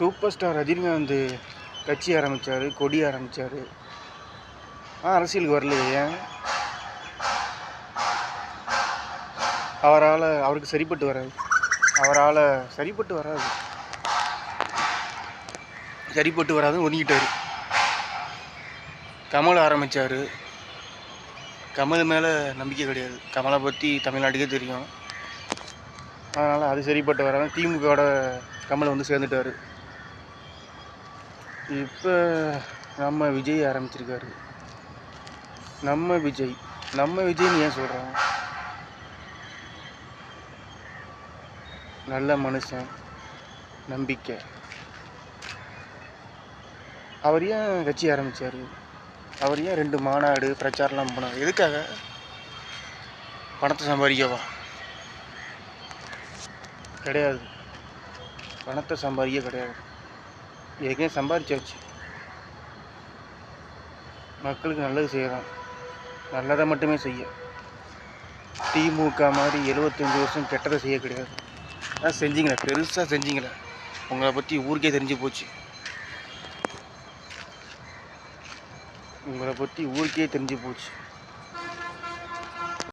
Super star Rajinikanth கட்சி ஆரம்பித்தார் கொடி ஆரம்பித்தார் ஆ அரசியலுக்கு வரலையே ஏன்? அவரால் அவருக்கு சரிப்பட்டு வராது. அவரால் சரிப்பட்டு வராது. சரிப்பட்டு வராதுன்னு ஒதுங்கிட்டார். கமல் ஆரம்பித்தார் கமல் மேலே நம்பிக்கை கிடையாது. கமலை பற்றி தமிழ்நாட்டுக்கே தெரியும். அதனால் அது சரிப்பட்டு வராது. திமுகவோட கமல் வந்து சேர்ந்துட்டார். இப்போ நம்ம விஜய் ஆரம்பிச்சிருக்காரு. நம்ம விஜய். நம்ம விஜய்னு ஏன் சொல்கிறோம் நல்ல மனுஷன் நம்பிக்கை. அவர் ஏன் கட்சி ஆரம்பித்தார் அவர் ஏன் ரெண்டு மாநாடு பிரச்சாரம்லாம் போனார் எதுக்காக? பணத்தை சம்பாதிக்கவா? கிடையாது. பணத்தை சம்பாதிக்க கிடையாது. ஏற்கனவே சம்பாதிச்சாச்சு மக்களுக்கு நல்லது செய்யலாம் நல்லதை மட்டுமே செய்ய. திமுக மாதிரி எழுபத்தஞ்சி வருஷம் கெட்டதை செய்ய கிடையாது. அதான் செஞ்சீங்களே பெருசாக செஞ்சீங்களே. உங்களை பற்றி ஊருக்கே தெரிஞ்சு போச்சு. உங்களை பற்றி ஊருக்கே தெரிஞ்சு போச்சு.